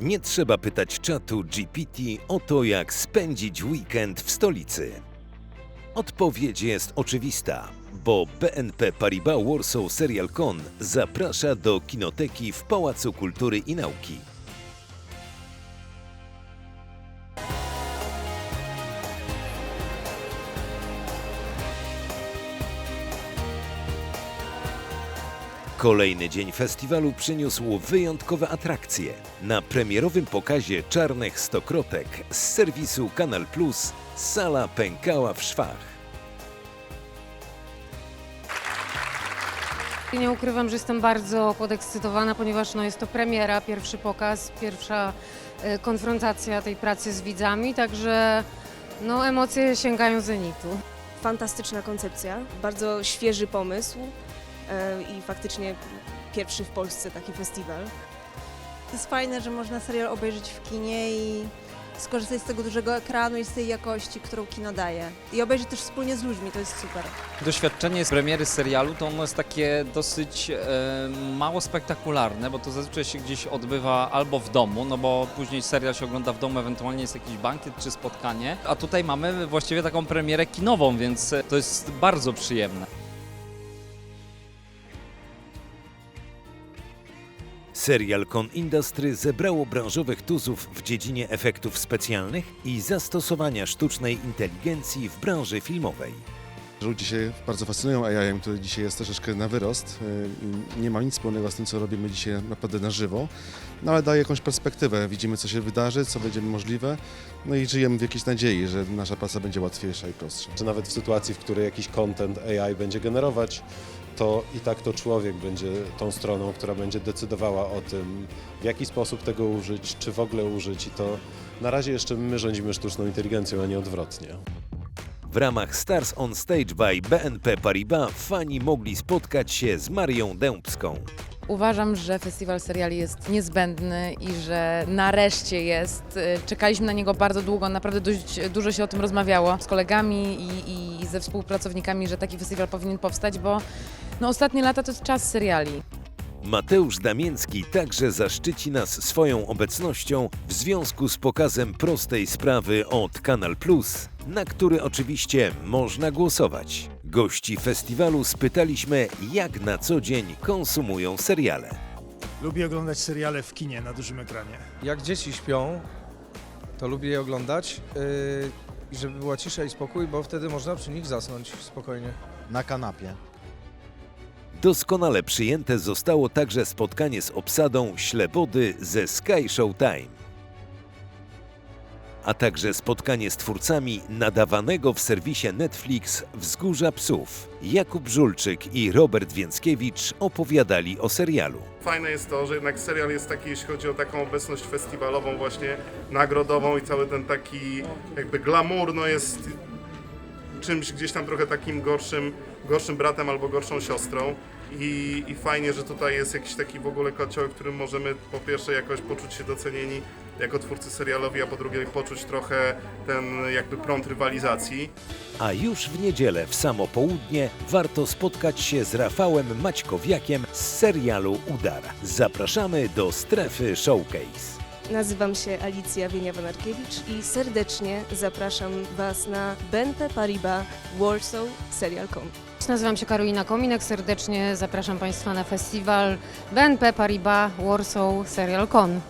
Nie trzeba pytać czatu GPT o to, jak spędzić weekend w stolicy. Odpowiedź jest oczywista, bo BNP Paribas Warsaw Serial Con zaprasza do kinoteki w Pałacu Kultury i Nauki. Kolejny dzień festiwalu przyniósł wyjątkowe atrakcje. Na premierowym pokazie czarnych stokrotek z serwisu Kanal Plus sala pękała w szwach. Nie ukrywam, że jestem bardzo podekscytowana, ponieważ no, jest to premiera, pierwszy pokaz, pierwsza e, konfrontacja tej pracy z widzami, także no, emocje sięgają zenitu. Fantastyczna koncepcja, bardzo świeży pomysł i faktycznie pierwszy w Polsce taki festiwal. To jest fajne, że można serial obejrzeć w kinie i skorzystać z tego dużego ekranu i z tej jakości, którą kino daje. I obejrzeć też wspólnie z ludźmi, to jest super. Doświadczenie z premiery serialu to ono jest takie dosyć e, mało spektakularne, bo to zazwyczaj się gdzieś odbywa albo w domu, no bo później serial się ogląda w domu, ewentualnie jest jakiś bankiet czy spotkanie, a tutaj mamy właściwie taką premierę kinową, więc e, to jest bardzo przyjemne. Serial Con Industry zebrało branżowych tuzów w dziedzinie efektów specjalnych i zastosowania sztucznej inteligencji w branży filmowej. Ludzie się bardzo fascynują AI-em, który dzisiaj jest troszeczkę na wyrost. Yy, Nie ma nic wspólnego z tym, co robimy dzisiaj naprawdę na żywo, no ale daje jakąś perspektywę. Widzimy, co się wydarzy, co będzie możliwe, no i żyjemy w jakiejś nadziei, że nasza praca będzie łatwiejsza i prostsza. że nawet w sytuacji, w której jakiś content AI będzie generować, to i tak to człowiek będzie tą stroną, która będzie decydowała o tym, w jaki sposób tego użyć, czy w ogóle użyć i to na razie jeszcze my rządzimy sztuczną inteligencją, a nie odwrotnie. W ramach Stars on Stage by BNP Paribas fani mogli spotkać się z Marią Dębską. Uważam, że festiwal seriali jest niezbędny i że nareszcie jest. Czekaliśmy na niego bardzo długo, naprawdę dość dużo się o tym rozmawiało z kolegami i, i ze współpracownikami, że taki festiwal powinien powstać, bo no, ostatnie lata to jest czas seriali. Mateusz Damięcki także zaszczyci nas swoją obecnością w związku z pokazem prostej sprawy od Kanal Plus, na który oczywiście można głosować. Gości festiwalu spytaliśmy, jak na co dzień konsumują seriale. Lubię oglądać seriale w kinie na dużym ekranie. Jak dzieci śpią, to lubię je oglądać, yy, żeby była cisza i spokój, bo wtedy można przy nich zasnąć spokojnie. na kanapie. Doskonale przyjęte zostało także spotkanie z obsadą Ślebody ze Sky Showtime. A także spotkanie z twórcami nadawanego w serwisie Netflix Wzgórza Psów. Jakub Żulczyk i Robert Więckiewicz opowiadali o serialu. Fajne jest to, że jednak serial jest taki, jeśli chodzi o taką obecność festiwalową, właśnie nagrodową i cały ten taki jakby glamour, no jest czymś gdzieś tam trochę takim gorszym, gorszym bratem albo gorszą siostrą. I, I fajnie, że tutaj jest jakiś taki w ogóle kocioł, w którym możemy po pierwsze jakoś poczuć się docenieni jako twórcy serialowi, a po drugie poczuć trochę ten jakby prąd rywalizacji. A już w niedzielę w samo południe warto spotkać się z Rafałem Maćkowiakiem z serialu Udar. Zapraszamy do strefy Showcase. Nazywam się Alicja Wieniawa-Narkiewicz i serdecznie zapraszam Was na BNP Paribas Warsaw Serial Nazywam się Karolina Kominek, serdecznie zapraszam Państwa na festiwal BNP Paribas Warsaw Serial Con.